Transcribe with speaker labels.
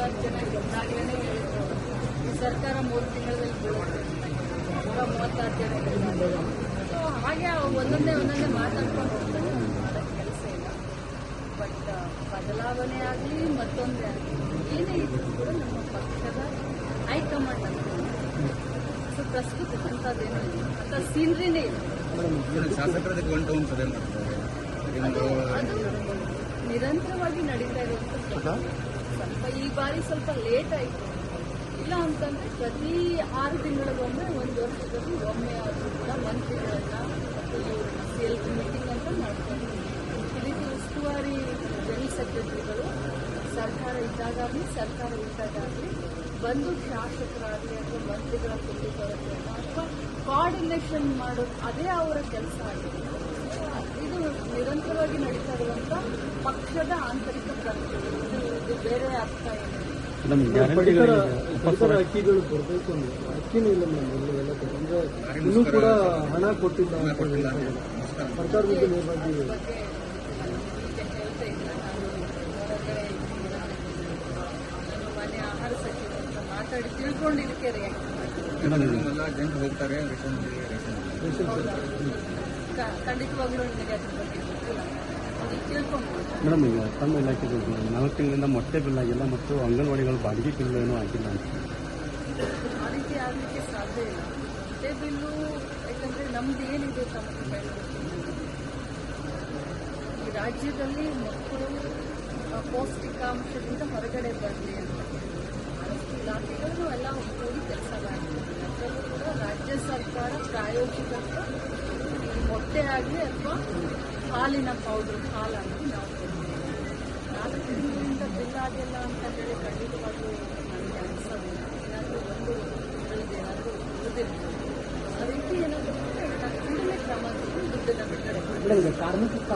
Speaker 1: ಮೂವತ್ತಾರು ಜನ ಇದ್ದಾಗಲೇ ಹೇಳಿದ್ರು. ಈ ಸರ್ಕಾರ ಮೂರು ತಿಂಗಳಲ್ಲಿ ಬೀಳುತ್ತೆ. ನೂರ ಮೂವತ್ತಾರು ಜನ. ಸೊ ಹಾಗೆ ಒಂದೊಂದೇ ಒಂದೊಂದೇ ಮಾತಾಡ್ಕೊಂಡು ಹೋಗ್ತಾರೆ. ಮಾಡೋಕ್ಕೆ ಕೆಲಸ ಇಲ್ಲ. ಬಟ್ ಬದಲಾವಣೆ ಆಗಲಿ ಮತ್ತೊಂದೇ ಆಗಲಿ ಏನೇ ಇದ್ರು ಕೂಡ ನಮ್ಮ ಪಕ್ಷದ ಹೈಕಮಾಂಡ್ ಅಂತ ಸೊ ಪ್ರಸ್ತುತ ಅಂಥದ್ದೇನೂ ಇಲ್ಲ. ಅಂತ ಸೀನ್ರಿನೇ ಇಲ್ಲ.
Speaker 2: ಸಭೆ ಮಾಡ್ತಾರೆ.
Speaker 1: ಅದು ನಿರಂತರವಾಗಿ ನಡೀತಾ ಇರುವಂತ ಸ್ವಲ್ಪ ಈ ಬಾರಿ ಸ್ವಲ್ಪ ಲೇಟ್ ಆಯ್ತು. ಇಲ್ಲ ಅಂತಂದ್ರೆ ಪ್ರತಿ ಆರು ತಿಂಗಳಿಗೊಮ್ಮೆ ಒಂದು ವರ್ಷದಲ್ಲಿ ಒಮ್ಮೆ ಆದ್ರೂ ಕೂಡ ಮಂತ್ರಿಗಳನ್ನ ಮತ್ತು ಇವ್ರನ್ನ ಮೀಟಿಂಗ್ ಅಂತ ಮಾಡ್ತಾರೆ. ಇಲ್ಲಿ ಉಸ್ತುವಾರಿ ಜನರಲ್ ಸೆಕ್ರೆಟರಿಗಳು ಸರ್ಕಾರ ಇದ್ದಾಗಲಿ ಸರ್ಕಾರ ಇದ್ದಾಗಲಿ ಬಂದು ಶಾಸಕರಾಗಲಿ ಅಥವಾ ಮಂತ್ರಿಗಳ ಕುಂದುಕೊರತೆಯನ್ನು ಅಥವಾ ಕೋಆರ್ಡಿನೇಷನ್ ಮಾಡೋದು ಅದೇ ಅವರ ಕೆಲಸ ಆಗಿದೆ. ಇದು ನಿರಂತರವಾಗಿ ನಡೀತಾ ಇರುವಂತ ಪಕ್ಷದ ಆಂತರಿಕ ಪ್ರಕ್ರಿಯೆ ಬೇರೆ ಅರ್ಥ ಏನಿಲ್ಲ
Speaker 3: ಪಡಿತರ ಪಡಿತರ ಅಕ್ಕಿಗಳು ಬರಬೇಕು ಅಂದ್ರೆ ಅಕ್ಕಿನೂ ಇಲ್ಲ ಮೇಡಮ್ ಇಲ್ಲಿ ಎಲ್ಲ ಕಡೆ. ಅಂದ್ರೆ ಇನ್ನೂ ಕೂಡ ಹಣ ಕೊಟ್ಟಿಲ್ಲ ಅಂತ
Speaker 2: ಕೊಟ್ಟಿಲ್ಲ.
Speaker 3: ಹೇಳ್ತಾರೆ. ಸರ್ಕಾರದಿಂದ ನೇರವಾಗಿ
Speaker 1: ಅದ್ರ ಬಗ್ಗೆ ಈಗ ಹೇಳ್ತಾ ಇಲ್ಲ ನಾನು ಹೊರಗಡೆ ಇದ್ದೀನಿ. ನಾನು ಮನೆ ಆಹಾರ ಸಚಿವ ಅಂತ ಮಾತಾಡಿ ತಿಳ್ಕೊಂಡು ಇದಕ್ಕೆ ರಿಯಾಕ್ಟ್ ಮಾಡಿ
Speaker 2: ಎಲ್ಲ ಜನ ಹೋಗ್ತಾರೆ
Speaker 1: ಖಂಡಿತವಾಗ್ಲೂ ನಿಮಗೆ ಅದ್ರ ಬಗ್ಗೆ
Speaker 3: ಮೇಡಮ್, ಈಗ ತಮ್ಮ ಇಲಾಖೆ ನಾಲ್ಕು ತಿಂಗಳಿಂದ ಮೊಟ್ಟೆ ಬಿಲ್ ಆಗಿಲ್ಲ ಮತ್ತು ಅಂಗನವಾಡಿಗಳು ಬಾಡಿಗೆ ಬಿಲ್ ಏನೂ ಆಗಿಲ್ಲ ಅಂತ.
Speaker 1: ಆ ರೀತಿ ಆಗಲಿಕ್ಕೆ ಸಾಧ್ಯ ಇಲ್ಲ. ಬಿಲ್ಲು, ಯಾಕಂದರೆ ನಮ್ದು ಏನಿದೆ ರಾಜ್ಯದಲ್ಲಿ ಮಕ್ಕಳು ಪೌಷ್ಟಿಕಾಂಶದಿಂದ ಹೊರಗಡೆ ಬರಲಿ ಅಂತ. ಇಲಾಖೆಗಳು ಎಲ್ಲ ಕೂಡಿ ಕೆಲಸ ಕೂಡ ರಾಜ್ಯ ಸರ್ಕಾರ ಪ್ರಾಯೋಗಿಕ ಮೊಟ್ಟೆ ಆಗಲಿ ಅಥವಾ ಹಾಲಿನ ಪೌಡರ್ ಹಾಲಾಗಲಿ ನಾವು ನಾನು ತಿಂಗಳಿಂದ ಆಗಿಲ್ಲ ಅಂತ ಹೇಳಿ ಖಂಡಿತವಾಗ್ಲೂ ನನಗೆ ಅನಿಸೋದಿಲ್ಲ ಏನಾದರೂ ಒಂದು ತಿಂಗಳಿಗೆ ಏನಾದರೂ ಉಳಿದಿರ್ಬೋದು ರೀತಿ ಏನಾದರೂ ಕೂಡಲೇ ಕ್ರಮ ದುಡ್ಡನ್ನು ಬಿಡುಗಡೆ